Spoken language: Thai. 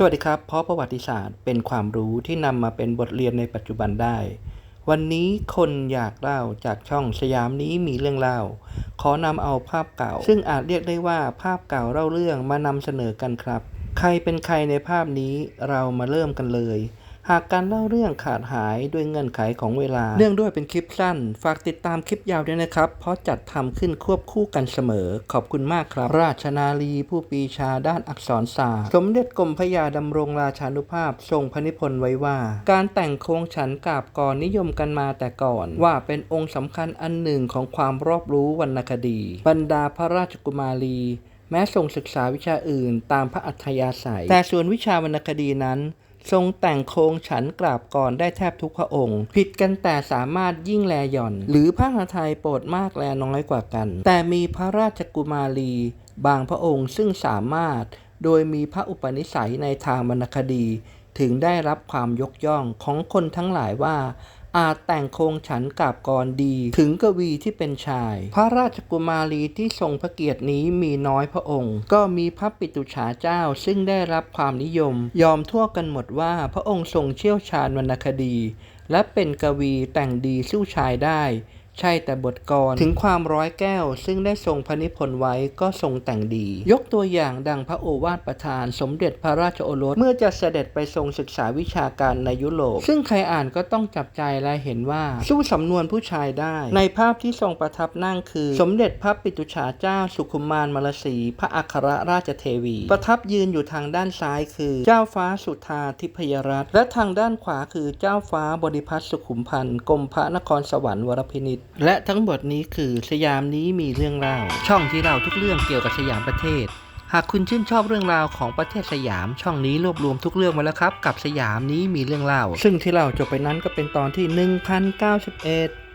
สวัสดีครับ เพราะประวัติศาสตร์เป็นความรู้ที่นำมาเป็นบทเรียนในปัจจุบันได้ วันนี้คนอยากเล่าจากช่องสยามนี้มีเรื่องเล่า ขอนำเอาภาพเก่า ซึ่งอาจเรียกได้ว่าภาพเก่าเล่าเรื่องมานำเสนอกันครับ ใครเป็นใครในภาพนี้เรามาเริ่มกันเลย หากการเล่าเรื่องขาดหายด้วยเงื่อนไขของเวลา เนื่องด้วยเป็นคลิปสั้น ฝากติดตามคลิปยาวด้วยนะครับ เพราะจัดทำขึ้นควบคู่กันเสมอ ขอบคุณมากครับ ราชนาลีผู้ปีชาด้านอักษรศาสตร์ สมเด็จกรมพระยาดำรงราชานุภาพ ทรงพระนิพนธ์ไว้ว่า การแต่งโครงฉันกาบก่อนนิยมกันมาแต่ก่อน ว่าเป็นองค์สำคัญอันหนึ่งของความรอบรู้วรรณคดี บรรดาพระราชกุมารีแม้ทรงศึกษาวิชาอื่นตามพระอัธยาศัย แต่ส่วนวิชาวรรณคดีนั้น ทรงแต่งโครงฉันกราบก่อนได้แทบทุกพระองค์ ผิดกันแต่สามารถยิ่งแลหย่อน หรือพระหทัยโปรดมากแลน้อยกว่ากัน แต่มีพระราชกุมารี บางพระองค์ซึ่งสามารถ โดยมีพระอุปนิสัยในทางวรรณคดี ถึงได้รับความยกย่องของคนทั้งหลายว่า อาจแต่งโครงฉันกาบกรดี ถึงกวีที่เป็นชาย พระราชกุมารีที่ทรงพระเกียรตินี้มีน้อยพระองค์ ก็มีพระปิตุฉาเจ้าซึ่งได้รับความนิยม ยอมทั่วกันหมดว่าพระองค์ทรงเชี่ยวชาญวรรณคดี และเป็นกวีแต่งดีสู้ชายได้ ใช่แต่บทกรถึงความร้อยแก้ว ซึ่งได้ทรงพระนิพนธ์ไว้ก็ทรงแต่งดี ยกตัวอย่างดังพระโอวาทประธาน สมเด็จพระราชโอรสเมื่อจะเสด็จไปทรงศึกษาวิชาการในยุโรป ซึ่งใครอ่านก็ต้องจับใจและเห็นว่า สู้สำนวนผู้ชายได้ ในภาพที่ทรงประทับนั่งคือ สมเด็จพระปิตุฉาเจ้าสุขุมมารมลสีพระอัครราชเทวี ประทับยืนอยู่ทางด้านซ้ายคือ เจ้าฟ้าสุธาทิพยรัตน์และทางด้านขวาคือเจ้าฟ้าบริพัตรสุขุมพันธ์กรมพระนครสวรรค์วรพินิจและทั้งหมดนี้คือสยามนี้มีเรื่องเล่า ช่องที่เล่าทุกเรื่องเกี่ยวกับสยามประเทศ หากคุณชื่นชอบเรื่องราวของประเทศสยาม ช่องนี้รวบรวมทุกเรื่องมาแล้วครับ กับสยามนี้มีเรื่องเล่า ซึ่งที่เล่าจบไปนั้นก็เป็นตอนที่ 1091